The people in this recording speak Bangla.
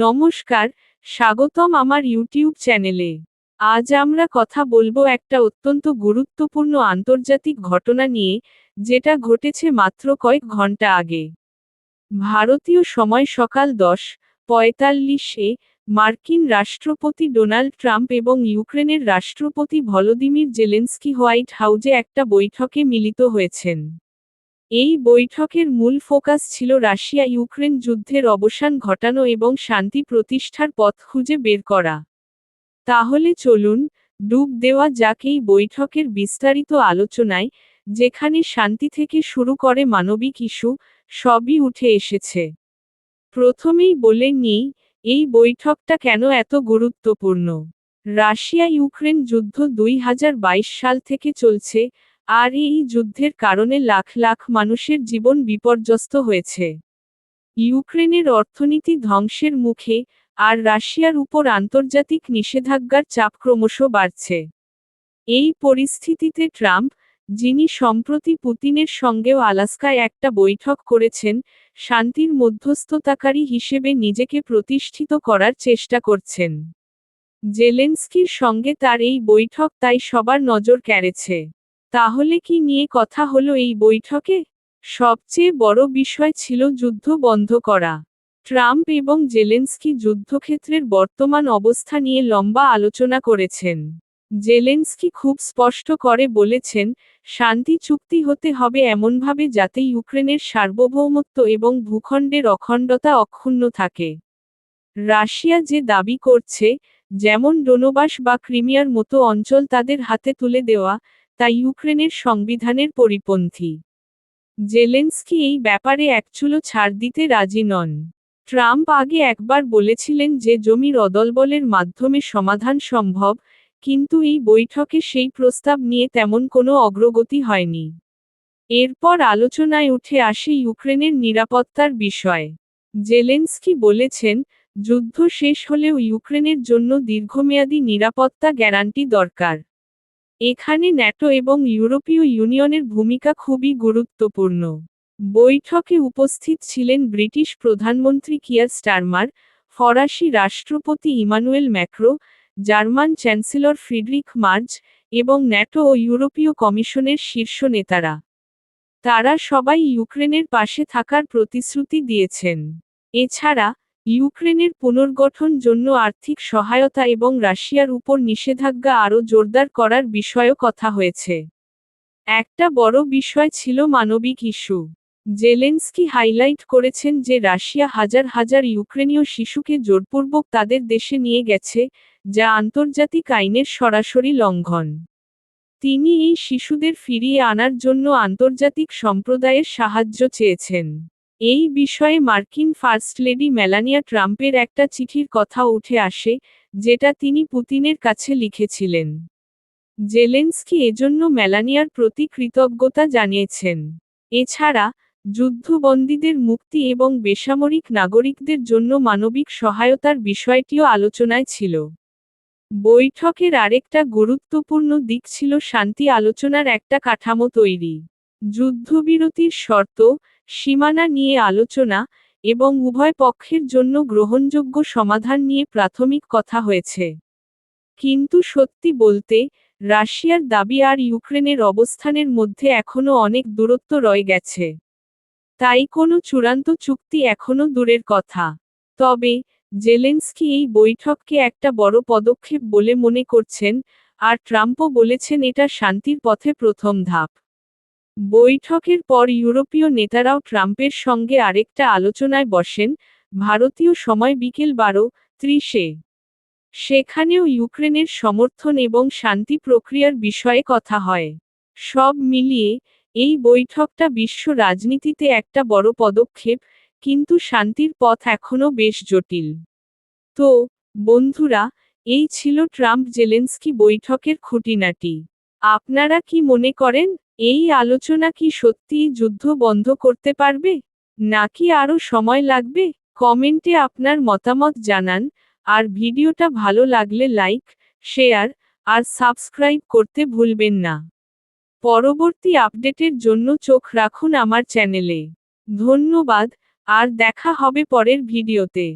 নমস্কার, স্বাগতম আমার ইউটিউব চ্যানেলে। আজ আমরা কথা বলব একটা অত্যন্ত গুরুত্বপূর্ণ আন্তর্জাতিক ঘটনা নিয়ে, যেটা ঘটেছে মাত্র কয়েক ঘণ্টা আগে। ভারতীয় সময় সকাল দশ, পঁয়তাল্লিশে, মার্কিন রাষ্ট্রপতি ডোনাল্ড ট্রাম্প এবং ইউক্রেনের রাষ্ট্রপতি ভলোদিমির জেলেন্সকি হোয়াইট হাউজে একটা বৈঠকে মিলিত হয়েছেন। এই বৈঠকের মূল ফোকাস ছিল রাশিয়া ইউক্রেন যুদ্ধের অবসান ঘটানো এবং শান্তি প্রতিষ্ঠার পথ খুঁজে বের করা। তাহলে চলুন, ডুব দেওয়া যাক এই বৈঠকের বিস্তারিত আলোচনায়, যেখানে শান্তি থেকে শুরু করে মানবিক ইস্যু, সবই উঠে এসেছে। প্রথমেই বলে নিই, এই বৈঠকটা কেন এত গুরুত্বপূর্ণ? রাশিয়া ইউক্রেন যুদ্ধ দুই হাজার বাইশ সাল থেকে চলছে আর এই যুদ্ধের কারণে লাখ লাখ মানুষের জীবন বিপর্যস্ত হয়েছে। ইউক্রেনের অর্থনীতি ধ্বংসের মুখে আর রাশিয়ার উপর আন্তর্জাতিক নিষেধাজ্ঞার চাপ ক্রমশ বাড়ছে। এই পরিস্থিতিতে ট্রাম্প, যিনি সম্প্রতি পুতিনের সঙ্গেও আলাস্কায় একটা বৈঠক করেছেন, শান্তির মধ্যস্থতাকারী হিসেবে নিজেকে প্রতিষ্ঠিত করার চেষ্টা করছেন। জেলেন্সকির সঙ্গে তার এই বৈঠক তাই সবার নজর কেড়েছে। তাহলে কি নিয়ে কথা হলো এই বৈঠকে? সবচেয়ে বড় বিষয় ছিল যুদ্ধ বন্ধ করা। ট্রাম্প এবং জেলেন্সকি যুদ্ধক্ষেত্রের বর্তমান অবস্থা নিয়ে লম্বা আলোচনা করেছেন। জেলেন্সকি খুব স্পষ্ট করে বলেছেন, শান্তি চুক্তি হতে হবে এমনভাবে যাতে ইউক্রেনের সার্বভৌমত্ব এবং ভূখণ্ডের অখণ্ডতা অক্ষুণ্ণ থাকে। রাশিয়া যে দাবি করছে, যেমন ডোনোবাস বা ক্রিমিয়ার মতো অঞ্চল তাদের হাতে তুলে দেওয়া তা ইউক্রেনের সংবিধানের পরিপন্থী। জেলেন্সকি এই ব্যাপারে একচুলো ছাড় দিতে রাজি নন। ট্রাম্প আগে একবার বলেছিলেন যে জমির অদলবলের মাধ্যমে সমাধান সম্ভব, কিন্তু এই বৈঠকে সেই প্রস্তাব নিয়ে তেমন কোনো অগ্রগতি হয়নি। এরপর আলোচনায় উঠে আসে ইউক্রেনের নিরাপত্তার বিষয়। জেলেন্সকি বলেছেন, যুদ্ধ শেষ হলেও ইউক্রেনের জন্য দীর্ঘমেয়াদী নিরাপত্তা গ্যারান্টি দরকার। এখানে ন্যাটো এবং ইউরোপীয় ইউনিয়নের ভূমিকা খুবই গুরুত্বপূর্ণ। বৈঠকে উপস্থিত ছিলেন ব্রিটিশ প্রধানমন্ত্রী কিয়ার স্টারমার, ফরাসি রাষ্ট্রপতি Emmanuel Macron, German chancellor Friedrich Merz এবং ন্যাটো ও ইউরোপীয় কমিশনের শীর্ষ নেতারা। তারা সবাই ইউক্রেনের পাশে থাকার প্রতিশ্রুতি দিয়েছেন। এছাড়া ইউক্রেনের পুনর্গঠন জন্য আর্থিক সহায়তা এবং রাশিয়ার উপর নিষেধাজ্ঞা আরও জোরদার করার বিষয়েও কথা হয়েছে। একটা বড় বিষয় ছিল মানবিক ইস্যু। জেলেন্সকি হাইলাইট করেছেন যে রাশিয়া হাজার হাজার ইউক্রেনীয় শিশুকে জোরপূর্বক তাদের দেশে নিয়ে গেছে, যা আন্তর্জাতিক আইনের সরাসরি লঙ্ঘন। তিনি এই শিশুদের ফিরিয়ে আনার জন্য আন্তর্জাতিক সম্প্রদায়ের সাহায্য চেয়েছেন। এই বিষয়ে মার্কিন ফার্স্ট লেডি মেলানিয়া ট্রাম্পের একটা চিঠির কথা উঠে আসে, যেটা তিনি পুতিনের কাছে লিখেছিলেন। জেলেন্সকি এজন্য মেলানিয়ার প্রতি কৃতজ্ঞতা জানিয়েছেন। এছাড়া, যুদ্ধবন্দীদের মুক্তি এবং বেসামরিক নাগরিকদের জন্য মানবিক সহায়তার বিষয়টিও আলোচনায় ছিল। বৈঠকের আরেকটা গুরুত্বপূর্ণ দিক ছিল শান্তি আলোচনার একটা কাঠামো তৈরি। যুদ্ধবিরতির শর্ত সীমানা নিয়ে আলোচনা এবং উভয় পক্ষের জন্য গ্রহণযোগ্য সমাধান নিয়ে প্রাথমিক কথা হয়েছে। কিন্তু সত্যি বলতে, রাশিয়ার দাবি আর ইউক্রেনের অবস্থানের মধ্যে এখনও অনেক দূরত্ব রয়ে গেছে। তাই কোনো চূড়ান্ত চুক্তি এখনও দূরের কথা। তবে, জেলেন্সকি এই বৈঠককে একটা বড় পদক্ষেপ বলে মনে করছেন, আর ট্রাম্পও বলেছেন এটা শান্তির পথে প্রথম ধাপ। বৈঠকের পর ইউরোপীয় নেতারাও ট্রাম্পের সঙ্গে আরেকটা আলোচনায় বসেন, ভারতীয় সময় বিকেল বারো ত্রিশে। সেখানেও ইউক্রেনের সমর্থন এবং শান্তি প্রক্রিয়ার বিষয়ে কথা হয়। সব মিলিয়ে এই বৈঠকটা বিশ্ব রাজনীতিতে একটা বড় পদক্ষেপ, কিন্তু শান্তির পথ এখনও বেশ জটিল। তো, বন্ধুরা, এই ছিল ট্রাম্প জেলেন্সকি বৈঠকের খুঁটিনাটি। আপনারা কি মনে করেন? এই আলোচনা কি সত্যিই যুদ্ধ বন্ধ করতে পারবে? নাকি আরও সময় লাগবে? কমেন্টে আপনার মতামত জানান, আর ভিডিওটা ভালো লাগলে লাইক, শেয়ার, আর সাবস্ক্রাইব করতে ভুলবেন না। পরবর্তী আপডেটের জন্য চোখ রাখুন আমার চ্যানেলে। ধন্যবাদ, আর দেখা হবে পরের ভিডিওতে।